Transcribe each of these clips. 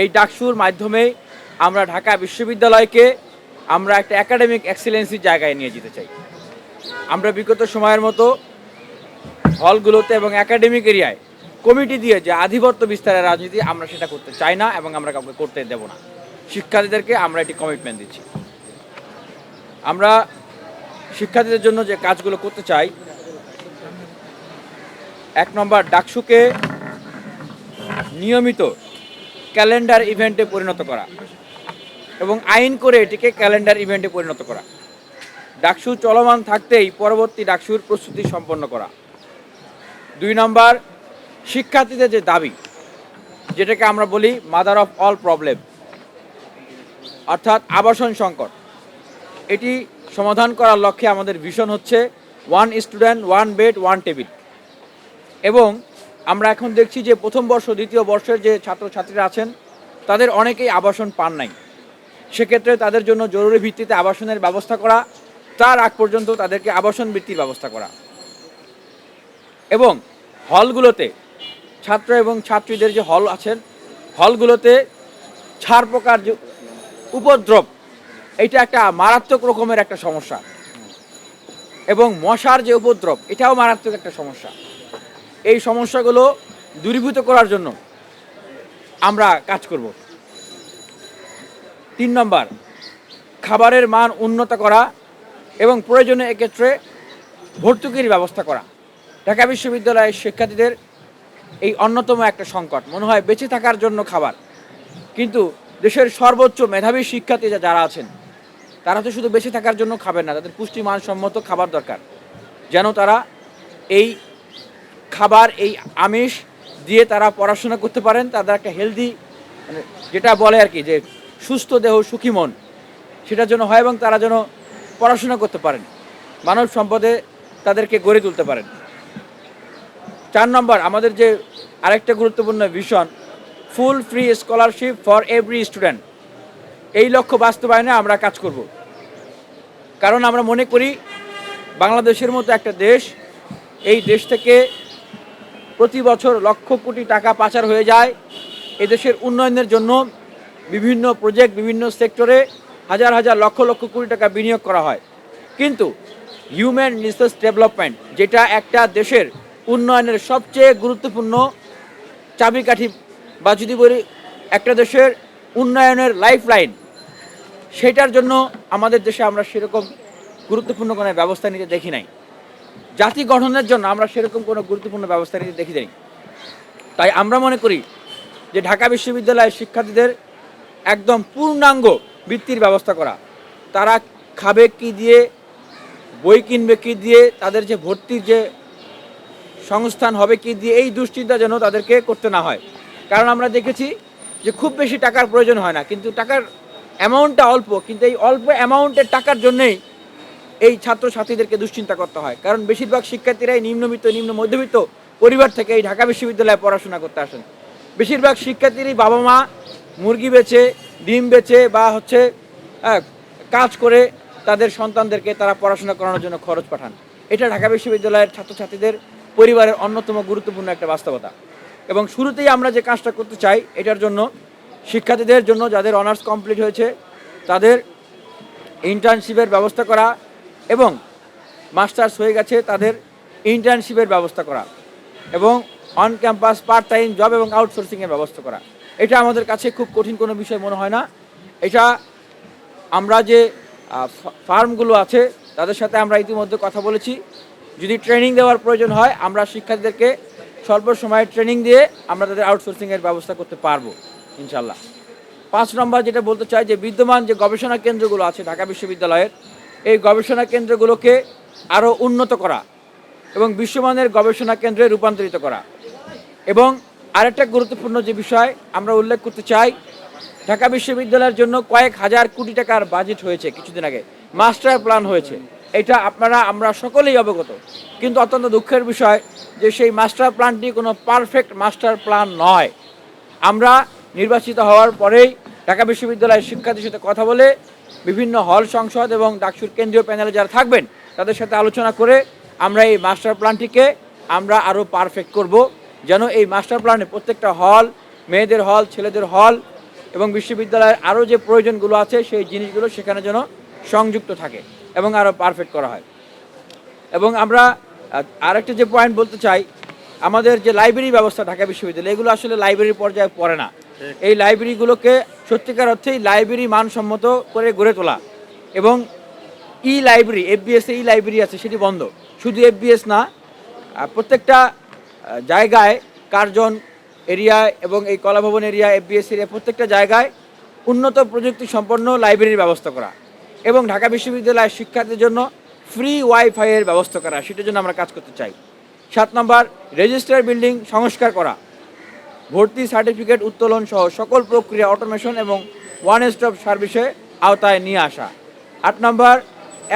এই ডাকসুর মাধ্যমে আমরা ঢাকা বিশ্ববিদ্যালয়কে আমরা একটা একাডেমিক এক্সিলেন্সির জায়গায় নিয়ে যেতে চাই। আমরা বিগত সময়ের মতো হলগুলোতে এবং একাডেমিক এরিয়ায় কমিটি দিয়ে যে আধিপত্য বিস্তারের রাজনীতি আমরা সেটা করতে চাই না এবং আমরা কাউকে করতে দেব না। শিক্ষার্থীদেরকে আমরা একটি কমিটমেন্ট দিচ্ছি। আমরা শিক্ষার্থীদের জন্য যে কাজগুলো করতে চাই, এক নম্বর, ডাকসুকে নিয়মিত ক্যালেন্ডার ইভেন্টে পরিণত করা এবং আইন করে এটিকে ক্যালেন্ডার ইভেন্টে পরিণত করা। ডাকসু চলমান থাকতেই পরবর্তী ডাকসুর প্রস্তুতি সম্পন্ন করা। দুই নম্বর, শিক্ষার্থীদের যে দাবি, যেটাকে আমরা বলি মাদার অফ অল প্রবলেম, অর্থাৎ আবাসন সংকট, এটি সমাধান করার লক্ষ্যে আমাদের ভিশন হচ্ছে one student one bed one table এবং আমরা এখন দেখছি যে প্রথম বর্ষ, দ্বিতীয় বর্ষের যে ছাত্রছাত্রীরা আছেন, তাদের অনেকেই আবাসন পান নাই। সেক্ষেত্রে তাদের জন্য জরুরি ভিত্তিতে আবাসনের ব্যবস্থা করা, তার আগ পর্যন্ত তাদেরকে আবাসন বৃত্তির ব্যবস্থা করা। এবং হলগুলোতে ছাত্র এবং ছাত্রীদের যে হল আছেন, হলগুলোতে ছাড় প্রকার যে উপদ্রব, এটা একটা মারাত্মক রকমের একটা সমস্যা। এবং মশার যে উপদ্রব, এটাও মারাত্মক একটা সমস্যা। এই সমস্যাগুলো দূরীভূত করার জন্য আমরা কাজ করব। তিন নম্বর, খাবারের মান উন্নত করা এবং প্রয়োজনে এক্ষেত্রে ভর্তুকির ব্যবস্থা করা। ঢাকা বিশ্ববিদ্যালয়ের শিক্ষার্থীদের এই অন্যতম একটা সংকট। মনে হয় বেঁচে থাকার জন্য খাবার। কিন্তু দেশের সর্বোচ্চ মেধাবী শিক্ষার্থী যারা আছেন, তারা তো শুধু বেঁচে থাকার জন্য খাবেন না, তাদের পুষ্টি মানসম্মত খাবার দরকার। যেন তারা এই খাবার, এই আমিষ দিয়ে তারা পড়াশোনা করতে পারেন তাদের একটা হেলদি মানে যেটা বলে আর কি যে সুস্থ দেহ, সুখী মন সেটার জন্য হয় এবং তারা যেন পড়াশোনা করতে পারেন। মানব সম্পদে তাদেরকে গড়ে তুলতে পারেন। চার নম্বর, আমাদের যে আরেকটা গুরুত্বপূর্ণ ভীষণ full free scholarship for every student এই লক্ষ্য বাস্তবায়নে আমরা কাজ করব। কারণ আমরা মনে করি, বাংলাদেশের মতো একটা দেশ, এই দেশ থেকে প্রতি বছর লক্ষ কোটি টাকা পাচার হয়ে যায়। এদেশের উন্নয়নের জন্য বিভিন্ন প্রজেক্ট বিভিন্ন সেক্টরে হাজার হাজার লক্ষ লক্ষ কোটি টাকা বিনিয়োগ করা হয়। কিন্তু হিউম্যান রিসোর্স ডেভেলপমেন্ট যেটা একটা দেশের উন্নয়নের সবচেয়ে গুরুত্বপূর্ণ চাবিকাঠি বা যদি বলি একটা দেশের উন্নয়নের লাইফ লাইন সেটার জন্য আমাদের দেশে আমরা সেরকম গুরুত্বপূর্ণ কোনো ব্যবস্থা নিতে দেখি নাই। জাতি গঠনের জন্য আমরা সেরকম কোনো গুরুত্বপূর্ণ ব্যবস্থা নিতে দেখি নাই তাই আমরা মনে করি যে ঢাকা বিশ্ববিদ্যালয়ের শিক্ষার্থীদের একদম পূর্ণাঙ্গ বৃত্তির ব্যবস্থা করা। তারা খাবে কি দিয়ে, বই কিনবে কি দিয়ে, তাদের যে ভর্তির যে সংস্থান হবে কি দিয়ে, এই দুশ্চিন্তা যেন তাদেরকে করতে না হয়। কারণ আমরা দেখেছি যে খুব বেশি টাকার প্রয়োজন হয় না, কিন্তু টাকার অ্যামাউন্টটা অল্প, কিন্তু এই অল্প অ্যামাউন্টের টাকার জন্যেই এই ছাত্রছাত্রীদেরকে দুশ্চিন্তা করতে হয়। কারণ বেশিরভাগ শিক্ষার্থীরাই নিম্নবিত্ত নিম্ন মধ্যবিত্ত পরিবার থেকে এই ঢাকা বিশ্ববিদ্যালয়ে পড়াশোনা করতে আসেন। বেশিরভাগ শিক্ষার্থীরই বাবা মা মুরগি বেচে ডিম বেচে বা হচ্ছে আহ, কাজ করে তাদের সন্তানদেরকে তারা পড়াশোনা করানোর জন্য খরচ পাঠান। এটা ঢাকা বিশ্ববিদ্যালয়ের ছাত্রছাত্রীদের পরিবারের অন্যতম গুরুত্বপূর্ণ একটা বাস্তবতা। এবং শুরুতেই আমরা যে কাজটা করতে চাই এটার জন্য শিক্ষার্থীদের জন্য যাদের অনার্স কমপ্লিট হয়েছে তাদের ইন্টার্নশিপের ব্যবস্থা করা এবং মাস্টার্স হয়ে গেছে তাদের ইন্টার্নশিপের ব্যবস্থা করা এবং on campus part time job এবং আউটসোর্সিংয়ের ব্যবস্থা করা। এটা আমাদের কাছে খুব কঠিন কোনো বিষয় মনে হয় না। এটা আমরা যে ফার্মগুলো আছে, তাদের সাথে আমরা ইতিমধ্যে কথা বলেছি। যদি ট্রেনিং দেওয়ার প্রয়োজন হয়, আমরা শিক্ষার্থীদেরকে স্বল্প সময়ে ট্রেনিং দিয়ে আমরা তাদের আউটসোর্সিংয়ের ব্যবস্থা করতে পারব ইনশাল্লাহ পাঁচ নম্বর যেটা বলতে চাই যে, বিদ্যমান যে গবেষণা কেন্দ্রগুলো আছে ঢাকা বিশ্ববিদ্যালয়ের এই গবেষণা কেন্দ্রগুলোকে আরও উন্নত করা এবং বিশ্বমানের গবেষণা কেন্দ্রে রূপান্তরিত করা। এবং আরেকটা গুরুত্বপূর্ণ যে বিষয় আমরা উল্লেখ করতে চাই, ঢাকা বিশ্ববিদ্যালয়ের জন্য কয়েক হাজার কোটি টাকার বাজেট হয়েছে কিছুদিন আগে। মাস্টার প্ল্যান হয়েছে। এটা আপনারা, আমরা সকলেই অবগত। কিন্তু অত্যন্ত দুঃখের বিষয় যে সেই মাস্টার প্ল্যানটি কোনো পারফেক্ট মাস্টার প্ল্যান নয়। আমরা নির্বাচিত হওয়ার পরেই ঢাকা বিশ্ববিদ্যালয়ের শিক্ষার্থীর সাথে কথা বলে বিভিন্ন হল সংসদ এবং ডাকসুর কেন্দ্রীয় প্যানেলে যারা থাকবেন, তাদের সাথে আলোচনা করে আমরা এই মাস্টার প্ল্যানটিকে আমরা আরও পারফেক্ট করব। যেন এই মাস্টার প্ল্যানে প্রত্যেকটা হল, মেয়েদের হল, ছেলেদের হল এবং বিশ্ববিদ্যালয়ের আরও যে প্রয়োজনগুলো আছে, সেই জিনিসগুলো সেখানে যেন সংযুক্ত থাকে এবং আরও পারফেক্ট করা হয়। এবং আমরা আরেকটা যে পয়েন্ট বলতে চাই, আমাদের যে লাইব্রেরি ব্যবস্থা ঢাকা বিশ্ববিদ্যালয়, এগুলো আসলে লাইব্রেরি পর্যায়ে পড়ে না। এই লাইব্রেরিগুলোকে সত্যিকার অর্থেই লাইব্রেরি মানসম্মত করে গড়ে তোলা। এবং E library FBS E library আছে, সেটি বন্ধ। শুধু এফবিএস না প্রত্যেকটা জায়গায় কার্জন এরিয়ায় এবং এই কলাভবন এরিয়া এফবিএস এরিয়া, প্রত্যেকটা জায়গায় উন্নত প্রযুক্তি সম্পন্ন লাইব্রেরির ব্যবস্থা করা। এবং ঢাকা বিশ্ববিদ্যালয়ের শিক্ষার্থীদের জন্য ফ্রি ওয়াইফাইয়ের ব্যবস্থা করা, সেটার জন্য আমরা কাজ করতে চাই। সাত নম্বর, রেজিস্টার বিল্ডিং সংস্কার করা। ভর্তি সার্টিফিকেট উত্তোলন সহ সকল প্রক্রিয়া অটোমেশন এবং ওয়ান স্টপ সার্ভিসে আওতায় নিয়ে আসা। আট নম্বর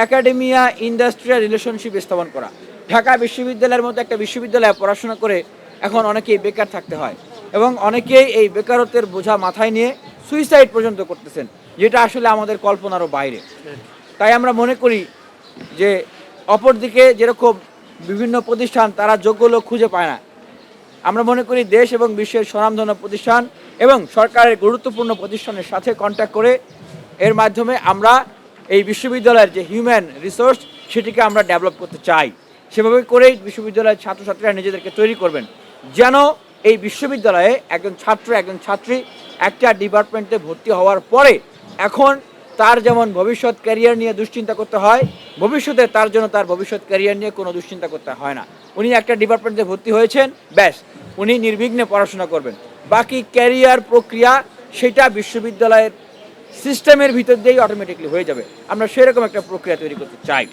একাডেমিয়া ইন্ডাস্ট্রিয়াল রিলেশনশিপ স্থাপন করা। ঢাকা বিশ্ববিদ্যালয়ের মতো একটা বিশ্ববিদ্যালয়ে পড়াশোনা করে এখন অনেকেই বেকার থাকতে হয় এবং অনেকেই এই বেকারত্বের বোঝা মাথায় নিয়ে সুইসাইড পর্যন্ত করতেছেন, যেটা আসলে আমাদের কল্পনারও বাইরে। তাই আমরা মনে করি যে অপরদিকে যেরকম বিভিন্ন প্রতিষ্ঠান তারা যোগ্য লোক খুঁজে পায় না আমরা মনে করি দেশ এবং বিশ্বের স্বনামধন্য প্রতিষ্ঠান এবং সরকারের গুরুত্বপূর্ণ প্রতিষ্ঠানের সাথে কন্ট্যাক্ট করে এর মাধ্যমে আমরা এই বিশ্ববিদ্যালয়ের যে হিউম্যান রিসোর্স সেটিকে আমরা ডেভেলপ করতে চাই। সেভাবে করেই বিশ্ববিদ্যালয়ের ছাত্রছাত্রীরা নিজেদেরকে তৈরি করবেন। যেন এই বিশ্ববিদ্যালয়ে একজন ছাত্র, একজন ছাত্রী একটা ডিপার্টমেন্টে ভর্তি হওয়ার পরে এখন তার যেমন ভবিষ্যৎ ক্যারিয়ার নিয়ে দুশ্চিন্তা করতে হয়, ভবিষ্যতে তার জন্য তার ভবিষ্যৎ ক্যারিয়ার নিয়ে কোনো দুশ্চিন্তা করতে হয় না। উনি একটা ডিপার্টমেন্টে ভর্তি হয়েছেন, ব্যাস, উনি নির্বিঘ্নে পড়াশোনা করবেন। বাকি ক্যারিয়ার প্রক্রিয়া সেটা বিশ্ববিদ্যালয়ের সিস্টেমের ভিতর দিয়েই অটোমেটিকলি হয়ে যাবে। আমরা সেরকম একটা প্রক্রিয়া তৈরি করতে চাই।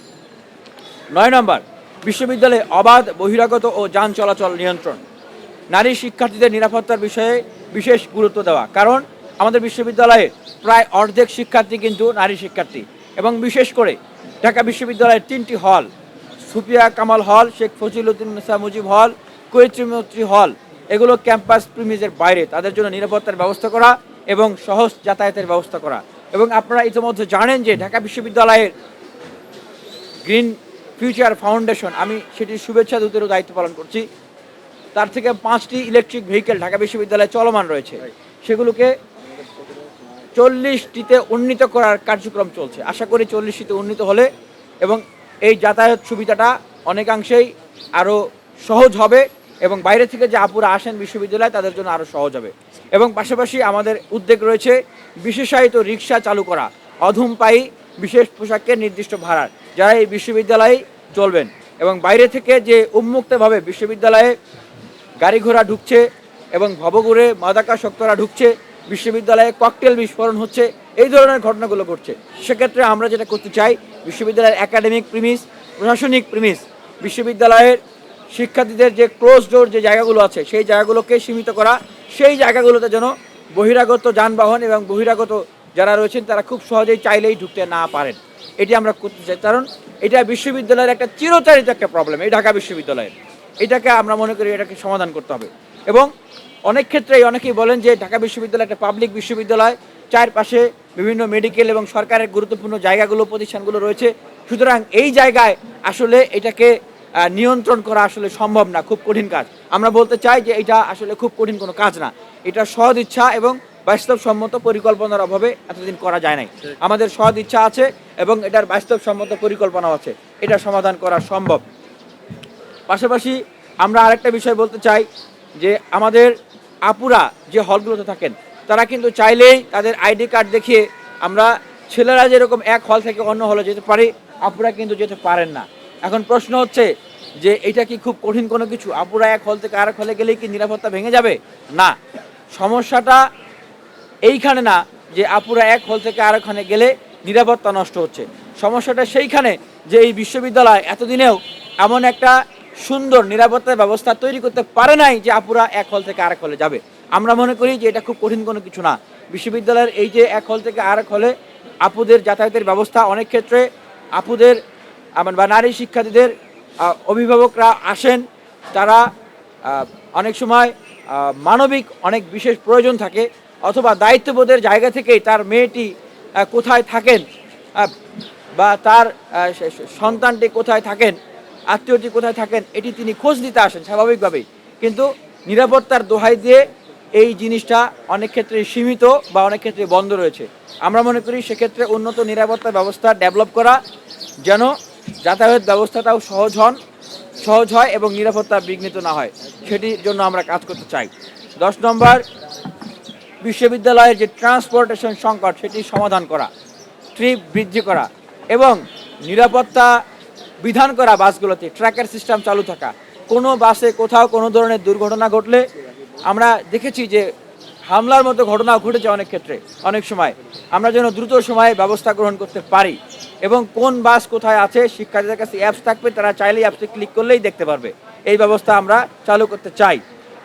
নয় নম্বর, বিশ্ববিদ্যালয়ে অবাধ, বহিরাগত ও যান চলাচল নিয়ন্ত্রণ। নারী শিক্ষার্থীদের নিরাপত্তার বিষয়ে বিশেষ গুরুত্ব দেওয়া। কারণ আমাদের বিশ্ববিদ্যালয়ে প্রায় অর্ধেক শিক্ষার্থী কিন্তু নারী শিক্ষার্থী। এবং বিশেষ করে ঢাকা বিশ্ববিদ্যালয়ের তিনটি হল, সুফিয়া কামাল হল, শেখ ফজিলুদ্দিন নেসা মুজিব হল কৈত্রীমৈত্রী হল। এগুলো ক্যাম্পাস প্রিমিজের বাইরে, তাদের জন্য নিরাপত্তার ব্যবস্থা করা এবং সহজ যাতায়াতের ব্যবস্থা করা। এবং আপনারা ইতিমধ্যে জানেন যে ঢাকা বিশ্ববিদ্যালয়ের গ্রিন ফিউচার ফাউন্ডেশন, আমি সেটির শুভেচ্ছা দূতেরও দায়িত্ব পালন করছি, তার থেকে পাঁচটি ইলেকট্রিক ভেহিকেল ঢাকা বিশ্ববিদ্যালয়ে চলমান রয়েছে। সেগুলোকে চল্লিশটিতে উন্নীত করার কার্যক্রম চলছে। আশা করি চল্লিশটিতে উন্নীত হলে এবং এই যাতায়াত সুবিধাটা অনেকাংশেই আরও সহজ হবে এবং বাইরে থেকে যে আপুরা আসেন বিশ্ববিদ্যালয়ে তাদের জন্য আরও সহজ হবে। এবং পাশাপাশি আমাদের উদ্যোগ রয়েছে বিশেষায়িত রিক্সা চালু করা অধম পাই বিশেষ পোশাকের নির্দিষ্ট ভাড়ার যারা এই বিশ্ববিদ্যালয়ে চলবেন। এবং বাইরে থেকে যে উন্মুক্তভাবে বিশ্ববিদ্যালয়ে গাড়ি ঘোড়া ঢুকছে এবং ভবঘুরে মাদাকাসক্তরা ঢুকছে বিশ্ববিদ্যালয়ে ককটেল বিস্ফোরণ হচ্ছে, এই ধরনের ঘটনাগুলো ঘটছে। সেক্ষেত্রে আমরা যেটা করতে চাই, বিশ্ববিদ্যালয়ের একাডেমিক প্রিমিস প্রশাসনিক প্রিমিস বিশ্ববিদ্যালয়ের শিক্ষার্থীদের যে ক্লোজ ডোর যে জায়গাগুলো আছে, সেই জায়গাগুলোকে সীমিত করা, সেই জায়গাগুলোতে যেন বহিরাগত যানবাহন এবং বহিরাগত যারা রয়েছেন, তারা খুব সহজেই চাইলেই ঢুকতে না পারেন। এটি আমরা করতে চাই। কারণ এটা বিশ্ববিদ্যালয়ের একটা চিরচারিত একটা প্রবলেম এই ঢাকা বিশ্ববিদ্যালয়ের। এটাকে আমরা মনে করি এটাকে সমাধান করতে হবে। এবং অনেক ক্ষেত্রেই অনেকেই বলেন যে ঢাকা বিশ্ববিদ্যালয় একটা পাবলিক বিশ্ববিদ্যালয়, চারপাশে বিভিন্ন মেডিকেল এবং সরকারের গুরুত্বপূর্ণ জায়গাগুলো, প্রতিষ্ঠানগুলো রয়েছে। সুতরাং এই জায়গায় আসলে এটাকে নিয়ন্ত্রণ করা আসলে সম্ভব না, খুব কঠিন কাজ। আমরা বলতে চাই যে এটা আসলে খুব কঠিন কোনো কাজ না। এটা সহজ ইচ্ছা এবং বাস্তবসম্মত পরিকল্পনার অভাবে এতদিন করা যায় নাই। আমাদের সহজ ইচ্ছা আছে এবং এটার বাস্তবসম্মত পরিকল্পনাও আছে। এটা সমাধান করা সম্ভব। পাশাপাশি আমরা আরেকটা বিষয় বলতে চাই যে আমাদের আপুরা যে হলগুলোতে থাকেন, তারা কিন্তু চাইলেই তাদের আইডি কার্ড দেখিয়ে আমরা ছেলেরা যেরকম এক হল থেকে অন্য হলে যেতে পারি, আপুরা কিন্তু যেতে পারেন না। এখন প্রশ্ন হচ্ছে যে এটা কি খুব কঠিন কোনো কিছু? আপুরা এক হল থেকে আরেক হলে গেলেই কি নিরাপত্তা ভেঙে যাবে? না। সমস্যাটা এইখানে না যে আপুরা এক হল থেকে আরেকখানে গেলে নিরাপত্তা নষ্ট হচ্ছে। সমস্যাটা সেইখানে যে এই বিশ্ববিদ্যালয় এতদিনেও এমন একটা সুন্দর নিরাপত্তার ব্যবস্থা তৈরি করতে পারে নাই যে আপুরা এক হল থেকে আরেক হলে যাবে। আমরা মনে করি যে এটা খুব কঠিন কোনো কিছু না। বিশ্ববিদ্যালয়ের এই যে এক হল থেকে আরেক হলে আপুদের যাতায়াতের ব্যবস্থা অনেক ক্ষেত্রে আপুদের বা নারী শিক্ষার্থীদের অভিভাবকরা আসেন, তারা অনেক সময় মানবিক অনেক বিশেষ প্রয়োজন থাকে, অথবা দায়িত্ববোধের জায়গা থেকেই তার মেয়েটি কোথায় থাকেন বা তার সন্তানটি কোথায় থাকেন আত্মীয়টি কোথায় থাকেন, এটি তিনি খোঁজ নিতে আসেন স্বাভাবিকভাবেই। কিন্তু নিরাপত্তার দোহাই দিয়ে এই জিনিসটা অনেক ক্ষেত্রে সীমিত বা অনেক ক্ষেত্রে বন্ধ রয়েছে। আমরা মনে করি সেক্ষেত্রে উন্নত নিরাপত্তা ব্যবস্থা ডেভেলপ করা যেন যাতায়াত ব্যবস্থাটাও সহজ হন, সহজ হয় এবং নিরাপত্তা বিঘ্নিত না হয়, সেটির জন্য আমরা কাজ করতে চাই। দশ নম্বর, বিশ্ববিদ্যালয়ের যে ট্রান্সপোর্টেশন সংকট সেটি সমাধান করা, ট্রিপ বৃদ্ধি করা এবং নিরাপত্তা বিধান করা বাসগুলোতে, ট্র্যাকের সিস্টেম চালু থাকা। কোনো বাসে কোথাও কোনো ধরনের দুর্ঘটনা ঘটলে আমরা দেখেছি যে হামলার মতো ঘটনা ঘটেছে অনেক ক্ষেত্রে, অনেক সময়। আমরা যেন দ্রুত সময়ে ব্যবস্থা গ্রহণ করতে পারি এবং কোন বাস কোথায় আছে, শিক্ষার্থীদের কাছে অ্যাপস থাকবে, তারা চাইলেই অ্যাপসে ক্লিক করলেই দেখতে পারবে। এই ব্যবস্থা আমরা চালু করতে চাই।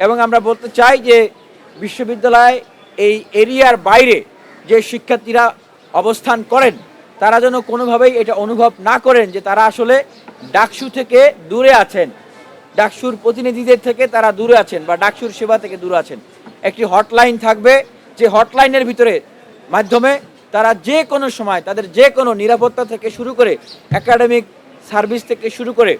এবং আমরা বলতে চাই যে বিশ্ববিদ্যালয় এই এরিয়ার বাইরে যে শিক্ষার্থীরা অবস্থান করেন তারা যেন কোনোভাবেই এটা অনুভব না করেন যে তারা আসলে ডাকসু থেকে দূরে আছেন। ডাকসুর প্রতিনিধিদের থেকে তারা দূরে আছেন বা ডাকসুর সেবা থেকে দূরে আছেন। একটি হটলাইন থাকবে, যে হটলাইনের ভিতরে মাধ্যমে তারা যে কোনো সময়, তাদের যে কোনো নিরাপত্তা থেকে শুরু করে, একাডেমিক সার্ভিস থেকে শুরু করে,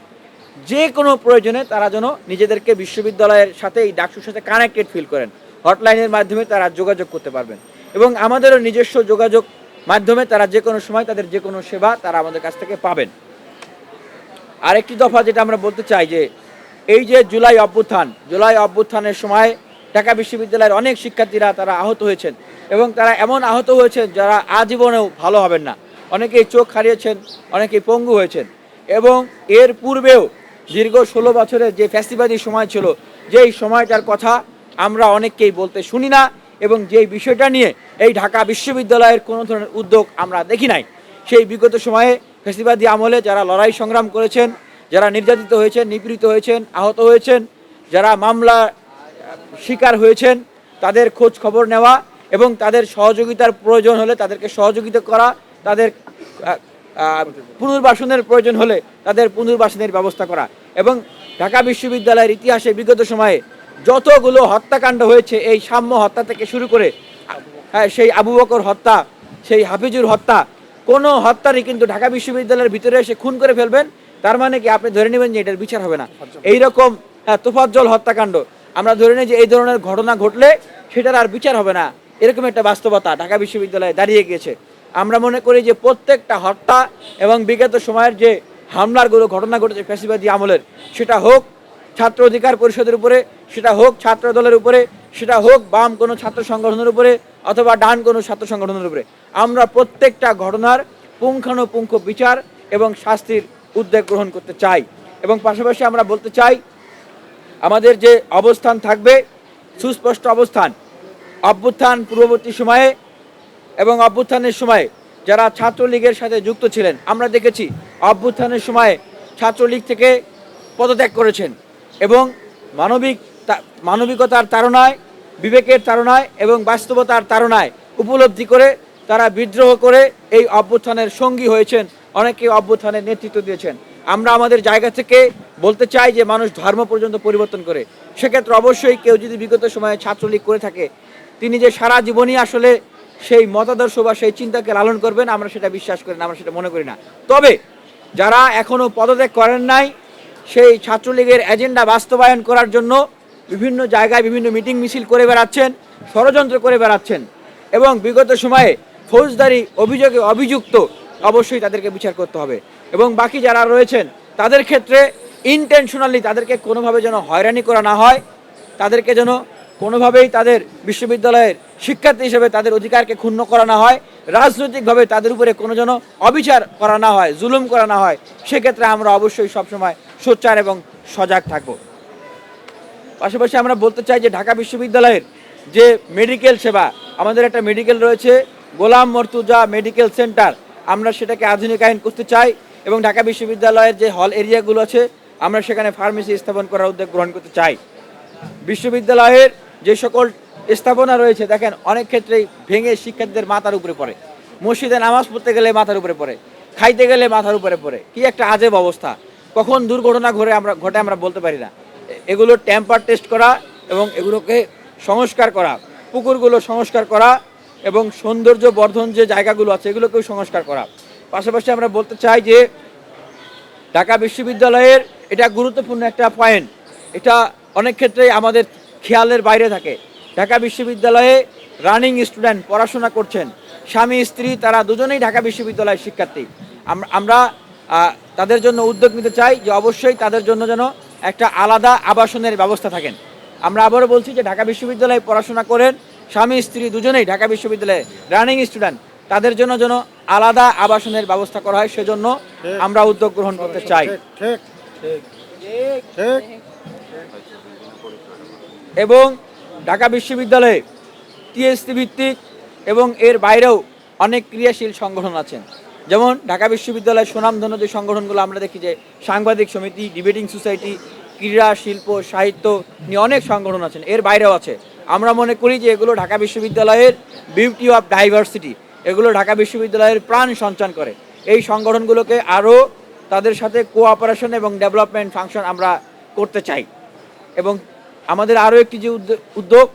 যে কোনো প্রয়োজনে তারা যেন নিজেদেরকে বিশ্ববিদ্যালয়ের সাথে, এই ডাকসুর সাথে কানেক্টেড ফিল করেন। হটলাইনের মাধ্যমে তারা যোগাযোগ করতে পারবেন। এবং আমাদেরও নিজস্ব যোগাযোগ মাধ্যমে তারা যে কোনো সময় তাদের যে কোনো সেবা তারা আমাদের কাছ থেকে পাবেন। আরেকটি দফা যেটা আমরা বলতে চাই যে, এই যে জুলাই অভ্যুত্থান, জুলাই অভ্যুত্থানের সময় ঢাকা বিশ্ববিদ্যালয়ের অনেক শিক্ষার্থীরা তারা আহত হয়েছেন এবং তারা এমন আহত হয়েছেন যারা আজীবনেও ভালো হবেন না। অনেকেই চোখ হারিয়েছেন, অনেকেই পঙ্গু হয়েছেন এবং এর পূর্বেও দীর্ঘ ষোলো বছরের যে ফ্যাসিবাদী সময় ছিল, যেই সময়টার কথা আমরা অনেককেই বলতে শুনি না এবং যেই বিষয়টা নিয়ে এই ঢাকা বিশ্ববিদ্যালয়ের কোনো ধরনের উদ্যোগ আমরা দেখি নাই। সেই বিগত সময়ে ফেসিবাদী আমলে যারা লড়াই সংগ্রাম করেছেন, যারা নির্যাতিত হয়েছেন, নিপীড়িত হয়েছেন, আহত হয়েছেন, যারা মামলা শিকার হয়েছেন, তাদের খোঁজ খবর নেওয়া এবং তাদের সহযোগিতার প্রয়োজন হলে তাদেরকে সহযোগিতা করা, তাদের পুনর্বাসনের প্রয়োজন হলে তাদের পুনর্বাসনের ব্যবস্থা করা এবং ঢাকা বিশ্ববিদ্যালয়ের ইতিহাসে বিগত সময়ে যতগুলো হত্যাকাণ্ড হয়েছে, এই সাম্য হত্যা থেকে শুরু করে সেই আবু বকর হত্যা সেই হাফিজুর হত্যা কোনো হত্যারই কিন্তু ঢাকা বিশ্ববিদ্যালয়ের ভিতরে এসে খুন করে ফেলবেন। তার মানে কি আপনি ধরে নেবেন যে এটার বিচার হবে না? এইরকম হ্যাঁ তোফাজ্জল হত্যাকাণ্ড। আমরা ধরে নিই যে এই ধরনের ঘটনা ঘটলে সেটার আর বিচার হবে না। এরকম একটা বাস্তবতা ঢাকা বিশ্ববিদ্যালয়ে দাঁড়িয়ে গিয়েছে। আমরা মনে করি যে প্রত্যেকটা হত্যা এবং বিগত সময়ের যে হামলারগুলো ঘটনা ঘটেছে ফ্যাসিবাদী আমলের সেটা হোক ছাত্র অধিকার পরিষদের উপরে সেটা হোক ছাত্র দলের উপরে সেটা হোক বাম কোনো ছাত্র সংগঠনের উপরে অথবা ডান কোনো ছাত্র সংগঠনের উপরে। আমরা প্রত্যেকটা ঘটনার পুঙ্খানুপুঙ্খ বিচার এবং শাস্তির উদ্যোগ গ্রহণ করতে চাই। এবং পাশাপাশি আমরা বলতে চাই, আমাদের যে অবস্থান থাকবে, সুস্পষ্ট অবস্থান। অভ্যুত্থান পূর্ববর্তী সময়ে এবং অভ্যুত্থানের সময়ে যারা ছাত্রলীগের সাথে যুক্ত ছিলেন, আমরা দেখেছি অভ্যুত্থানের সময়ে ছাত্রলীগ থেকে পদত্যাগ করেছেন। এবং মানবিক মানবিকতার তাড়নায় বিবেকের তারণায় এবং বাস্তবতার তারণায় উপলব্ধি করে তারা বিদ্রোহ করে এই অভ্যুত্থানের সঙ্গী হয়েছেন, অনেকে অভ্যুত্থানের নেতৃত্ব দিয়েছেন। আমরা আমাদের জায়গা থেকে বলতে চাই যে মানুষ ধর্ম পর্যন্ত পরিবর্তন করে। সেক্ষেত্রে অবশ্যই কেউ যদি বিগত সময়ে ছাত্রলীগ করে থাকে, তিনি যে সারা জীবনই আসলে সেই মতাদর্শ বা সেই চিন্তাকে লালন করবেন, আমরা সেটা বিশ্বাস করি না, আমরা সেটা মনে করি না। তবে যারা এখনও পদত্যাগ করেন নাই, সেই ছাত্রলীগের এজেন্ডা বাস্তবায়ন করার জন্য বিভিন্ন জায়গায় বিভিন্ন মিটিং মিছিল করে বেড়াচ্ছেন, ষড়যন্ত্র করে বেড়াচ্ছেন এবং বিগত সময়ে ফৌজদারি অভিযোগে অভিযুক্ত অবশ্যই তাদেরকে বিচার করতে হবে এবং বাকি যারা রয়েছেন তাদের ক্ষেত্রে ইনটেনশনালি তাদেরকে কোনোভাবে যেন হয়রানি করা না হয়, তাদেরকে যেন কোনোভাবেই তাদের বিশ্ববিদ্যালয়ের শিক্ষার্থী হিসেবে তাদের অধিকারকে ক্ষুণ্ণ করা না হয়, রাজনৈতিকভাবে তাদের উপরে কোনো যেন অবিচার করা না হয়, জুলুম করা না হয়, সেক্ষেত্রে আমরা অবশ্যই সবসময় সোচ্চার এবং সজাগ থাকব। পাশাপাশি আমরা বলতে চাই যে ঢাকা বিশ্ববিদ্যালয়ের যে মেডিকেল সেবা, আমাদের একটা মেডিকেল রয়েছে, গোলাম মর্তুজা মেডিকেল সেন্টার আমরা সেটাকে আধুনিকায়ন করতে চাই এবং ঢাকা বিশ্ববিদ্যালয়ের যে হল এরিয়াগুলো আছে, আমরা সেখানে ফার্মেসি স্থাপন করার উদ্যোগ গ্রহণ করতে চাই। বিশ্ববিদ্যালয়ের যে সকল স্থাপনা রয়েছে, দেখেন, অনেক ক্ষেত্রেই ভেঙে শিক্ষার্থীদের মাথার উপরে পড়ে। মসজিদে নামাজ পড়তে গেলে মাথার উপরে পড়ে, খাইতে গেলে মাথার উপরে পড়ে। কি একটা আজেব অবস্থা। কখন দুর্ঘটনা ঘটে আমরা ঘটে আমরা বলতে পারি না। এগুলো ট্যাম্পার টেস্ট করা এবং এগুলোকে সংস্কার করা, পুকুরগুলো সংস্কার করা এবং সৌন্দর্য বর্ধন যে জায়গাগুলো আছে এগুলোকেও সংস্কার করা। পাশাপাশি আমরা বলতে চাই যে ঢাকা বিশ্ববিদ্যালয়ের এটা গুরুত্বপূর্ণ একটা পয়েন্ট এটা অনেক ক্ষেত্রেই আমাদের খেয়ালের বাইরে থাকে। ঢাকা বিশ্ববিদ্যালয়ে রানিং স্টুডেন্ট পড়াশোনা করছেন। স্বামী, স্ত্রী তারা দুজনেই ঢাকা বিশ্ববিদ্যালয়ের শিক্ষার্থী। আম- আমরা তাদের জন্য উদ্যোগ নিতে চাই যে অবশ্যই তাদের জন্য যেন একটা আলাদা আবাসনের ব্যবস্থা থাকেন। আমরা আবারও বলছি যে ঢাকা বিশ্ববিদ্যালয়ে পড়াশোনা করেন স্বামী স্ত্রী দুজনেই ঢাকা বিশ্ববিদ্যালয়ে রানিং স্টুডেন্ট। তাদের জন্য যেন আলাদা আবাসনের ব্যবস্থা করা হয় সেজন্য আমরা উদ্যোগ গ্রহণ করতে চাই। ঠিক ঠিক ঠিক। এবং ঢাকা বিশ্ববিদ্যালয়ে টিএসসি ভিত্তিক এবং এর বাইরেও অনেক ক্রিয়াশীল সংগঠন আছেন। যেমন ঢাকা বিশ্ববিদ্যালয়ের সুনামধন্য যে সংগঠনগুলো আমরা দেখি যে সাংবাদিক সমিতি, ডিবেটিং সোসাইটি, ক্রীড়া, শিল্প, সাহিত্য নিয়ে অনেক সংগঠন আছেন, এর বাইরেও আছে। আমরা মনে করি যে এগুলো ঢাকা বিশ্ববিদ্যালয়ের বিউটি অফ ডাইভার্সিটি এগুলো ঢাকা বিশ্ববিদ্যালয়ের প্রাণ সঞ্চার করে। এই সংগঠনগুলোকে আরও তাদের সাথে কোঅপারেশন এবং ডেভেলপমেন্ট ফাংশন আমরা করতে চাই। এবং আমাদের আরও একটি যে উদ্য- উদ্যোগ,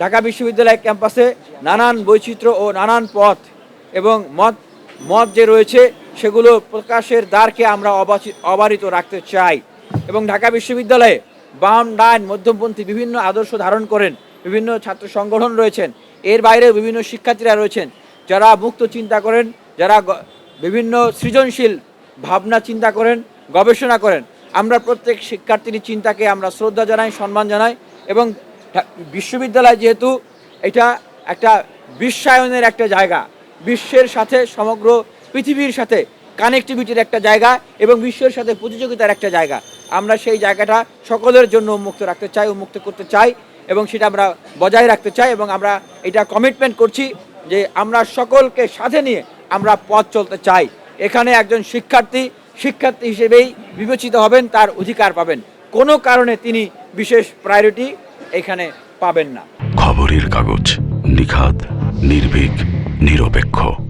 ঢাকা বিশ্ববিদ্যালয় ক্যাম্পাসে নানান বৈচিত্র্য ও নানান পথ এবং মত মত যে রয়েছে, সেগুলো প্রকাশের দ্বারকে আমরা অবারিত রাখতে চাই। এবং ঢাকা বিশ্ববিদ্যালয়ে বাম, ডান, মধ্যমপন্থী বিভিন্ন আদর্শ ধারণ করেন, বিভিন্ন ছাত্র সংগঠন রয়েছেন, এর বাইরে বিভিন্ন শিক্ষার্থীরা রয়েছেন, যারা মুক্ত চিন্তা করেন, যারা বিভিন্ন সৃজনশীল ভাবনা চিন্তা করেন, গবেষণা করেন। আমরা প্রত্যেক শিক্ষার্থীর চিন্তাকে আমরা শ্রদ্ধা জানাই, সম্মান জানাই এবং বিশ্ববিদ্যালয় যেহেতু এটা একটা বিশ্বায়নের একটা জায়গা বিশ্বের সাথে সমগ্র পৃথিবীর সাথে কানেক্টিভিটির একটা জায়গা এবং বিশ্বের সাথে প্রতিযোগিতার একটা জায়গা। আমরা সেই জায়গাটা সকলের জন্য উন্মুক্ত রাখতে চাই, উন্মুক্ত করতে চাই এবং সেটা আমরা বজায় রাখতে চাই এবং আমরা এটা কমিটমেন্ট করছি যে আমরা সকলকে সাথে নিয়ে আমরা পথ চলতে চাই। এখানে একজন শিক্ষার্থী শিক্ষার্থী হিসেবেই বিবেচিত হবেন, তার অধিকার পাবেন। কোনো কারণে তিনি বিশেষ প্রায়োরিটি এখানে পাবেন না। খবরের কাগজ, নিখাত, নির্ভীক। নিরপেক্ষ।